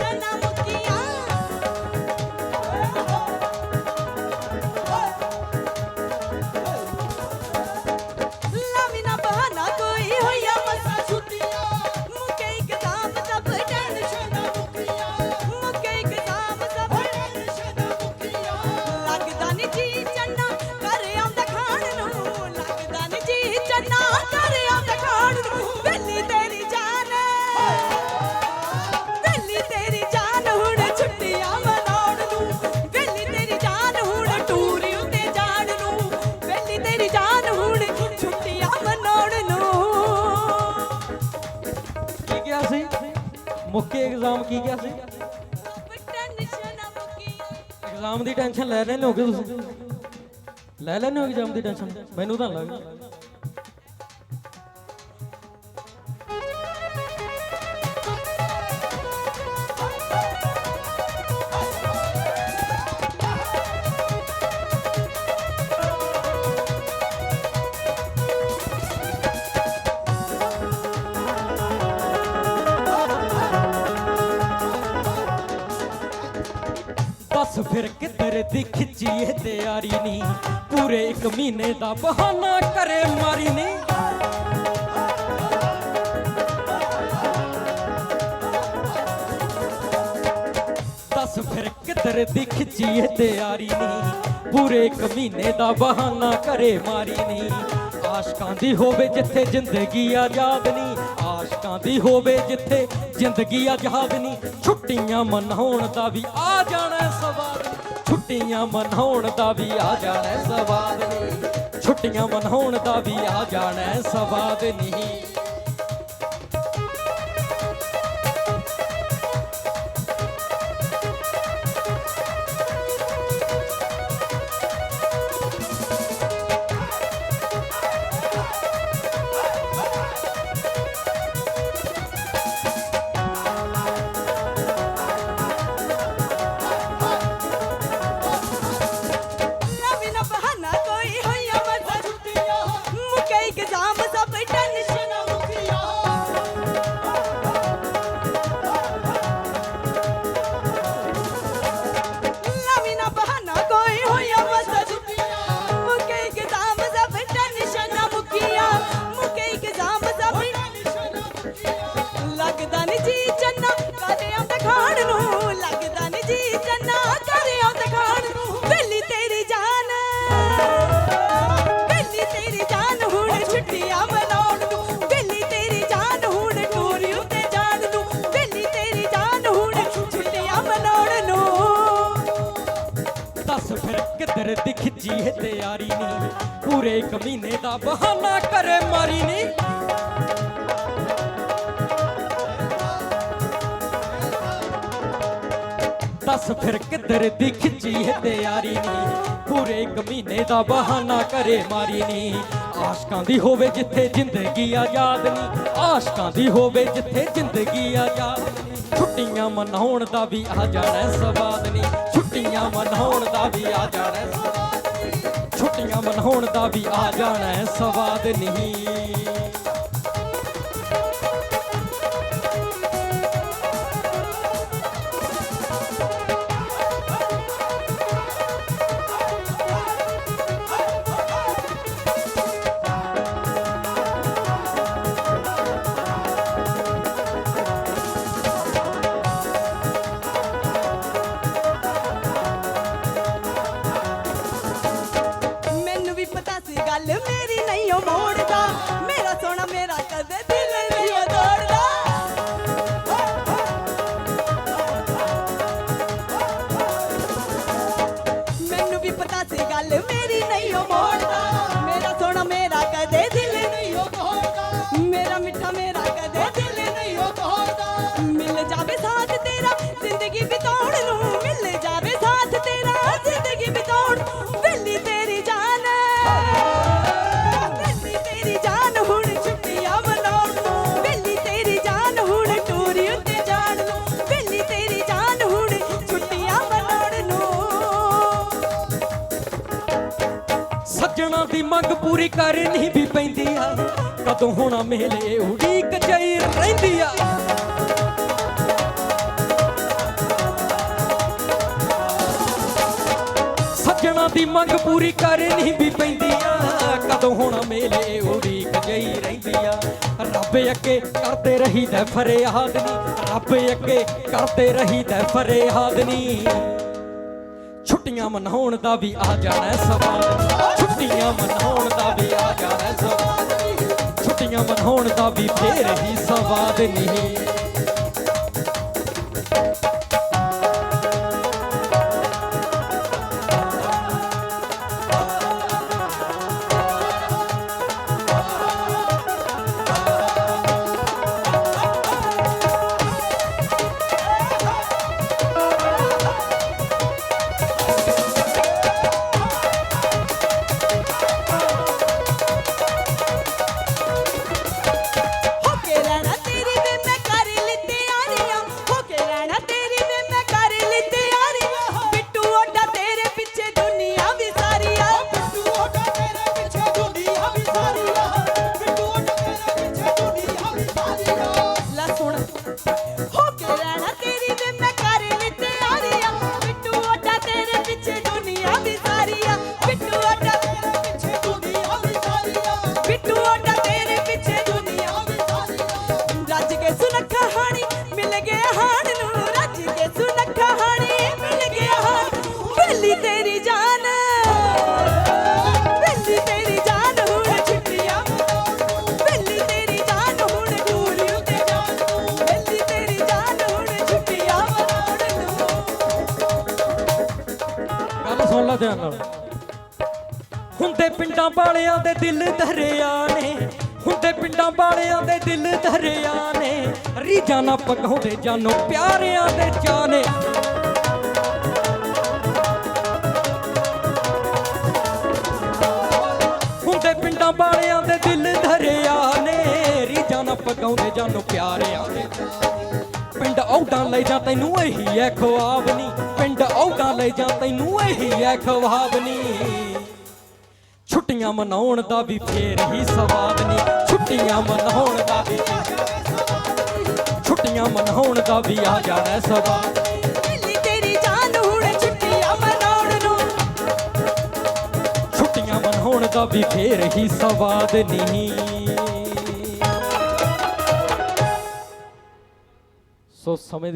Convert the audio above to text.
ਟੈਨਸ਼ਨਾਂ ਮੁੱਕੇ ਕੀ ਕਿਹਾ ਸੀ? ਇਗਜ਼ਾਮ ਦੀ ਟੈਨਸ਼ਨ ਲੈ ਲੈਣੇ ਹੋਗੇ ਤੁਸੀਂ? ਲੈ ਲੈਣੇ ਹੋ ਇਗਜ਼ਾਮ ਦੀ ਟੈਨਸ਼ਨ ਮੈਨੂੰ ਤਾਂ ਲੱਗਦਾ। ਦੱਸ ਫਿਰ ਕਿੱਧਰ ਦੀ ਖਿੱਚੀਏ ਤਿਆਰੀ ਨਹੀਂ ਪੂਰੇ ਇੱਕ ਮਹੀਨੇ ਦਾ ਬਹਾਨਾ ਕਰੇ ਮਾਰੀ ਨਹੀਂ ਦੱਸ ਫਿਰ ਕਿੱਧਰ ਦੀ ਖਿੱਚੀਏ ਤਿਆਰੀ ਨਹੀਂ ਪੂਰੇ ਇੱਕ ਮਹੀਨੇ ਦਾ ਬਹਾਨਾ ਕਰੇ ਮਾਰੀ ਨਹੀਂ ਆਸ਼ਕਾਂ ਦੀ ਹੋਵੇ ਜਿੱਥੇ ਜ਼ਿੰਦਗੀ ਆਜ਼ਾਦ ਨਹੀਂ ਆਸ਼ਕਾਂ ਦੀ ਹੋਵੇ ਜਿੱਥੇ ਜ਼ਿੰਦਗੀ ਆਜ਼ਾਦ ਨਹੀਂ ਛੁੱਟੀਆਂ ਮਨਾਉਣ ਦਾ ਵੀ ਆ ਜਾਣਾ ਸਵਾਦ ਛੁੱਟੀਆਂ ਮਨਾਉਣ ਦਾ ਵੀ ਆ ਜਾਣਾ ਸਵਾਦ ਨਹੀਂ। ਛੁੱਟੀਆਂ ਮਨਾਉਣ ਦਾ ਵੀ ਆ ਜਾਣਾ ਸਵਾਦ ਨਹੀਂ। ਕਿੱਧਰ ਦੀ ਤਿਆਰੀ ਨਹੀਂ ਪੂਰੇ ਇੱਕ ਮਹੀਨੇ ਦਾ ਬਹਾਨਾ ਕਰੇ ਮਾਰੀ ਨਹੀਂ ਦੱਸ ਫਿਰ ਕਿੱਧਰ ਦੀ ਖਿੱਚੀਏ ਤਿਆਰੀ ਨਹੀਂ ਪੂਰੇ ਇੱਕ ਮਹੀਨੇ ਦਾ ਬਹਾਨਾ ਕਰੇ ਮਾਰੀ ਨਹੀਂ ਆਸ਼ਕਾਂ ਦੀ ਹੋਵੇ ਜਿੱਥੇ ਜ਼ਿੰਦਗੀ ਆਜ਼ਾਦ ਨਹੀਂ ਆਸ਼ਕਾਂ ਦੀ ਹੋਵੇ ਜਿੱਥੇ ਜ਼ਿੰਦਗੀ ਆਜ਼ਾਦ ਨਹੀਂ ਛੁੱਟੀਆਂ ਮਨਾਉਣ ਦਾ ਵੀ ਆ ਜਾਣਾ ਸਵਾਦ ਨਹੀਂ ਛੁੱਟੀਆਂ ਮਨਾਉਣ ਦਾ ਵੀ ਆ ਜਾਣਾ ਛੁੱਟੀਆਂ ਮਨਾਉਣ ਦਾ ਵੀ ਆ ਜਾਣਾ ਸਵਾਦ ਨਹੀਂ। ਗੱਲ ਮੇਰੀ ਨਹੀਂ ਉਹ ਮੋੜਦਾ। ਦੀ ਮੰਗ ਪੂਰੀ ਕਰਨੀ ਵੀ ਪੈਂਦੀ ਆ। ਕਦੋਂ ਹੋਣਾ ਮੇਲੇ ਉਡੀਕ ਜਈ ਰਹਿੰਦੀ ਆ। ਸੱਜਣਾ ਦੀ ਮੰਗ ਪੂਰੀ ਕਰਨੀ ਵੀ ਪੈਂਦੀ ਆ। ਕਦੋਂ ਹੋਣਾ ਮੇਲੇ ਉਡੀਕ ਜਈ ਰਹਿੰਦੀ ਆ। ਰੱਬ ਅੱਗੇ ਕਰਦੇ ਰਹੀ ਰਹੀਦਾ ਫਰਿਆਦ ਨੀ। ਰੱਬ ਅੱਗੇ ਕਰਦੇ ਰਹੀ ਰਹੀਦਾ ਫਰਿਆਦ ਨੀ। ਛੁੱਟੀਆਂ ਮਨਾਉਣ ਦਾ ਵੀ ਆ ਜਾਣਾ ਸਮਾਂ। ਛੁੱਟੀਆਂ ਮਨਾਉਣ ਦਾ ਵੀ ਆ ਜਾਣਾ ਸਵਾਦ। ਛੁੱਟੀਆਂ ਮਨਾਉਣ ਦਾ ਵੀ ਫੇਰ ਹੀ ਸਵਾਦ ਨਹੀਂ। ਰੱਜ ਕੇ ਸੁਨੱਖਾ ਹਾਣੀ ਮਿਲ ਗਿਆ ਹਾਣ ਨੂੰ ਰੱਜ ਕੇ ਸੁਨੱਖਾ ਹਾਣੀ ਮਿਲ ਗਿਆ ਹਾਣ ਬੇਲੀ ਤੇਰੀ ਜਾਨ। ਬੇਲੀ ਤੇਰੀ ਜਾਨ ਹੁਣ ਛੁੱਟੀਆਂ। ਬੇਲੀ ਤੇਰੀ ਜਾਨ ਹੁਣ ਦੂਰ ਉੱਤੇ ਜਾਨ ਬੇਲੀ ਤੇਰੀ ਜਾਨ ਹੁਣ ਛੁੱਟੀਆਂ ਮਨਾਉਣ ਨੂੰ। ਗੱਲ ਸੁਣ ਲੈ ਧਿਆਨ ਨਾਲ। ਹੁੰਦੇ ਪਿੰਡਾਂ ਵਾਲਿਆਂ ਦੇ ਦਿਲ ਦਰਿਆ ਨੇ ਹੁੰਦੇ ਪਿੰਡਾਂ ਵਾਲਿਆਂ ਦੇ ਦਿਲ ਧਰਿਆ ਨੇ ਰੀਜਾਂ ਨਾ ਪਕਾਉਂਦੇ ਜਾਨੋ, ਪਿਆਰਿਆਂ ਦੇ ਚਾਨੇ ਹੁੰਦੇ ਪਿੰਡਾਂ ਵਾਲਿਆਂ ਦੇ ਦਿਲ ਦਰਿਆ ਨੇ ਰੀਜਾਂ ਨਾ ਪਕਾਉਂਦੇ ਜਾਨੋ, ਪਿਆਰਿਆਂ ਦੇ ਪਿੰਡ ਔਡਾਂ ਲੈ ਜਾ ਤੈਨੂੰ ਇਹੀ ਐ ਖਵਾਬਨੀ ਪਿੰਡ ਔਡਾਂ ਲੈ ਜਾ ਤੈਨੂੰ ਇਹੀ ਐ ਖਵਾਬਨੀ ਛੁੱਟੀਆਂ ਮਨਾਉਣ ਦਾ ਵੀ ਫੇਰ ਹੀ ਸਵਾਦ ਨੀ। ਛੁੱਟੀਆਂ ਮਨਾਉਣ ਦਾ ਵੀ ਛੁੱਟੀਆਂ ਮਨਾਉਣ ਦਾ ਵੀ ਆ ਜਾਣਾ ਬੇਲੀ ਤੇਰੀ ਜਾਨ ਹੁਣ ਛੁੱਟੀਆਂ ਮਨਾਉਣ ਨੂੰ। ਛੁੱਟੀਆਂ ਮਨਾਉਣ ਦਾ ਵੀ ਫੇਰ ਹੀ ਸਵਾਦ ਨਹੀਂ ਸੋ ਸਮੇਂ